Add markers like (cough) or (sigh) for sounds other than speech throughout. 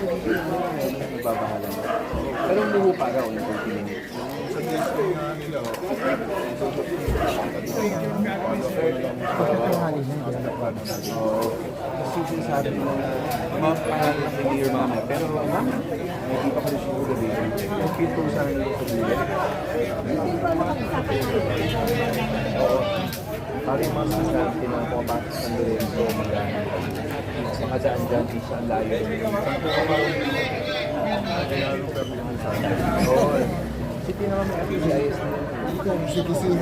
yung mga ano, nagbabahala na. Pero umuho pa raw ng 20 minutes. Sa sinasabi mo na mga pangalan ng Mayor Mama. Pero ma'am, hindi pa kami siguro dito. Feel ko sa akin yung pagbulit. Oo. Parang yung mga estudyante na pumapasok sa Lorenzo, magana. Makadaan dyan, ang layo. Oo. City naman may FGIS na yun. ikaw, citizen.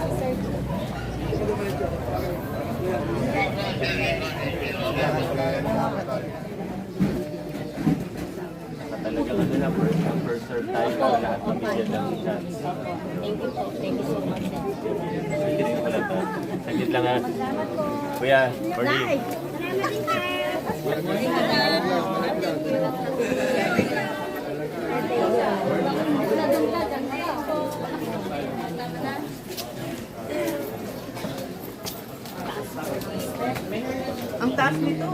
Talaga ano na, first come, first serve tayo para lahat mabigyan ng chance. Thank you po. Thank you so much. Hindi rin pala to. Saglit lang ha. Kuya, Corny. Taas nito.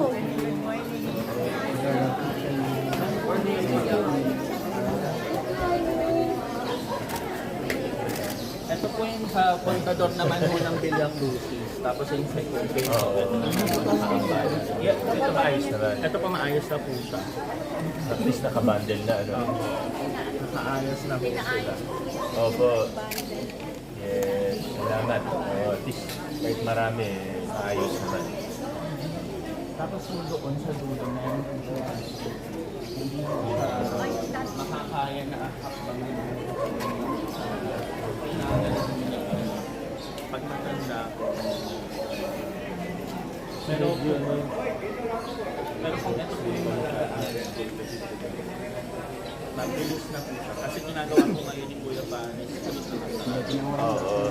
Ito po yung sa kontador naman po ng Bilyang Lucy. Tapos yung second page. Oo. Yeah, ito maayos na. Ito pa maayos na po siya. At least nakabundle na ano. Nakaayos na po sila. Opo. Yes, salamat. Oh, at least kahit marami, ayos naman. Tapos yung doon sa dulo na yun po siya. Hindi po siya makakaya na ahakbang pag matanda ko. Pero pero kung ito po yung malalaan, mabilis na po siya. Kasi ginagawa ko ngayon ni Kuya Panis, na. Oo.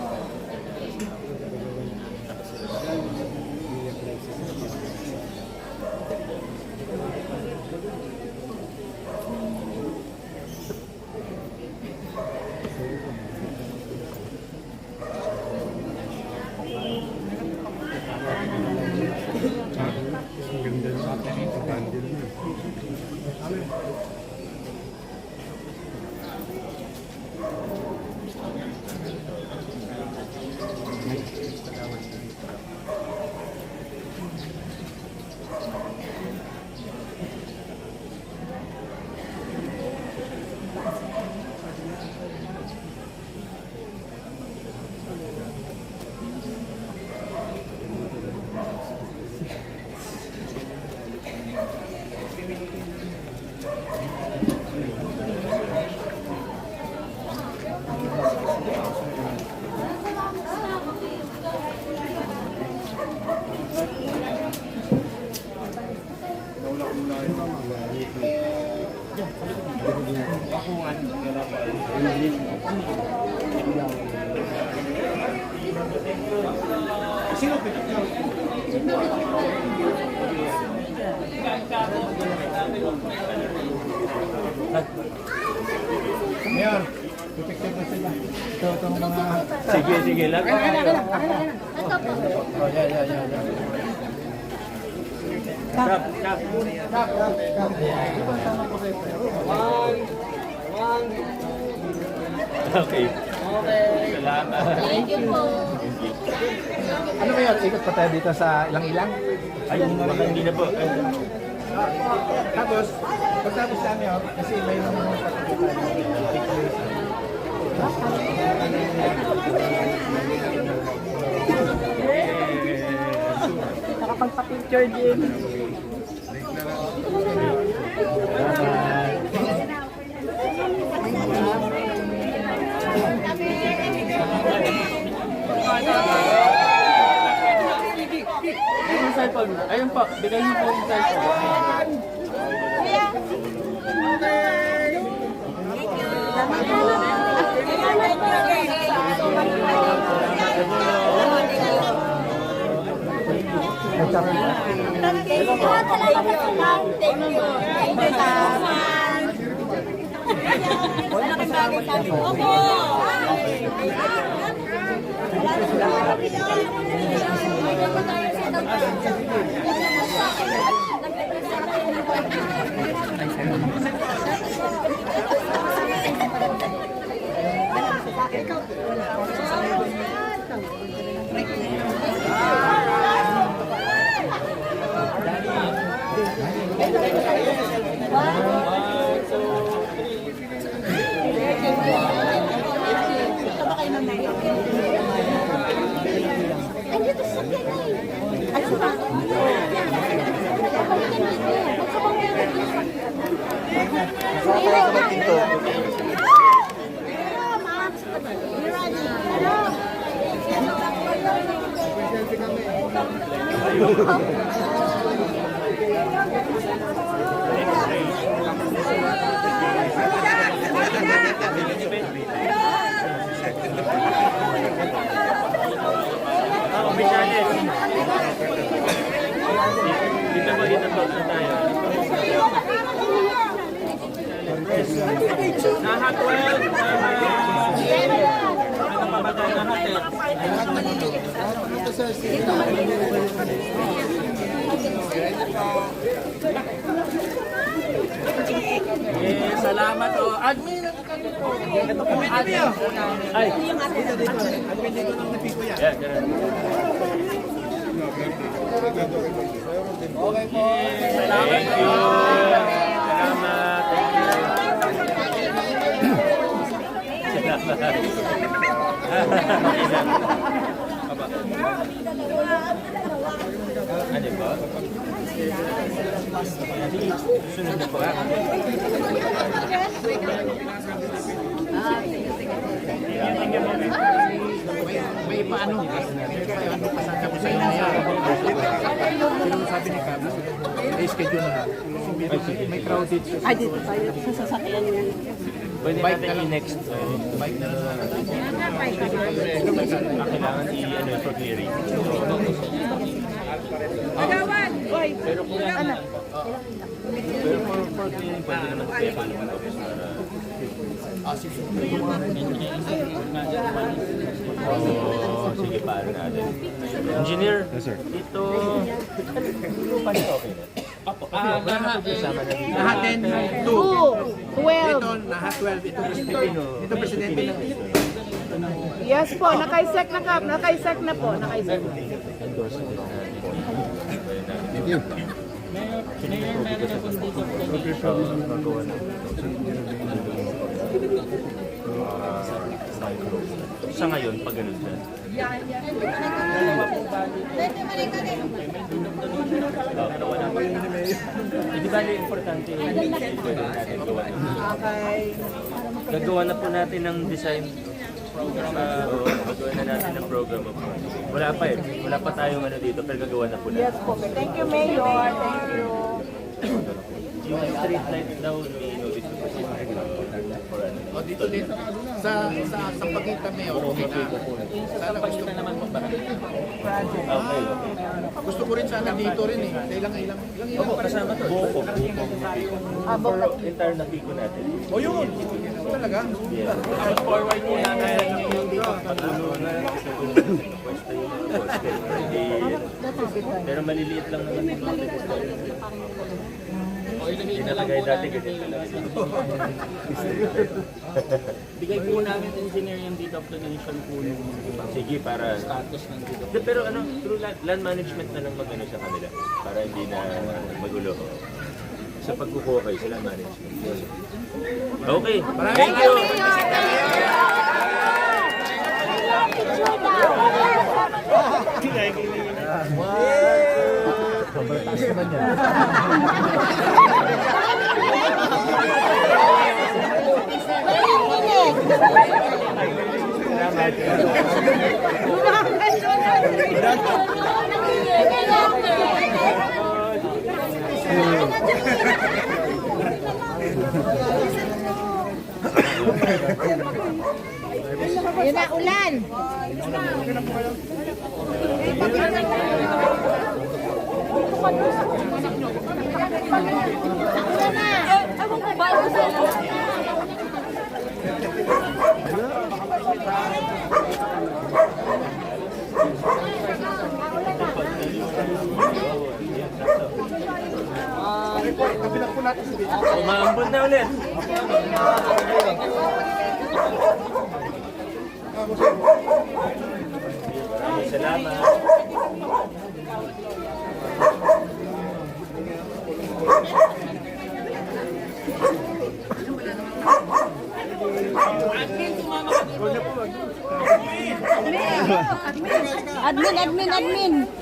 Mayor, protected na sila. Ito, itong mga... Sige, sige lang. Ito po. Oh, yeah, yeah, yeah, yeah. Stop, stop. Okay. Salamat. Thank you po. Ano kaya, ikot pa tayo dito sa ilang-ilang? Ay, baka hindi na po. Tapos, pagtapos namin, oh, kasi may mga mga pagkakita Nakapagpa-picture din. Yung ayun po, bigay niyo po yung cellphone. Ah, opisyalis. Dito ba, dito ba tayo? Naha 12, ano pa ba tayo? Naha 10. Eh, salamat o. Admin, ito po. Admin, Ay! Yeah, ganun. Okay po. Thank you. Salamat. Thank you. Salamat. (laughs) Ano ba? Sunod na po. May paano? May paano pasaka po sa inyo. Pero sabi ni Carlos, may schedule na. May crowded. Ay, dito tayo sa sasakyan niya. Pwede natin i-next. uh, Bike na lang. Kailangan i-ano for clearing. Pero kung ano? Pero for, for clearing, pwede naman pa naman office para... Oo, sige paano natin. Engineer, ito... Paano okay na? Apo, ah, lahat na dito. Lahat 10, 2. Two, twelve. Ito, lahat 12. Ito, presidente. Ito, presidente ng Yes po, nakaisek na kap, nakaisek na po, nakaisek na. Sa ngayon, pag ganun siya. Hindi ba importante yung? Okay. Gagawa na po natin ng design program. Uh, gagawa na natin ng program of Wala pa eh. Wala pa tayong ano dito, pero gagawa na po natin. Yes po. Thank you, Mayor. Thank you. Yung street light daw ni Novice ko kasi for ano. O, dito din. Sa, sa, sa pagitan na yun, okay na. Sana gusto ko naman Okay, okay. Gusto ko rin sana dito rin eh. Sa ilang ilang. Ilang ilang Opo, kasama to. Buko, buko. For entire na piko natin. O yun. Ito talaga. (laughs) Yeah. Forward mo na kaya yung dito. Patulo na. Pwesto yung poste. Hindi, Pero maliliit lang naman yung office. Hindi nalagay dati ganito lang. (laughs) Bigay po namin engineer yung donation po yung Sige, para... status ng deed of De, pero ano, through land, land management na lang mag-ano sa kanila para hindi na magulo. Sa pagkukuha kayo sa land management. Okay. Thank you. 我可以打十分钟 Yun na, ulan. Ewan ko ba? Umaambon na ulit. Salamat. Admin, admin, admin.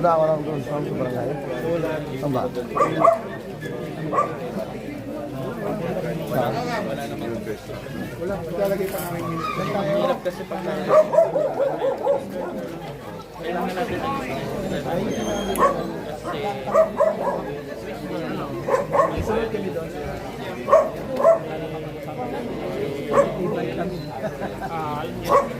Sundan ko lang doon sa sa barangay. Saan ba? Wala, maglalagay pa namin minutes. Hirap kasi pag kailangan natin ng patawag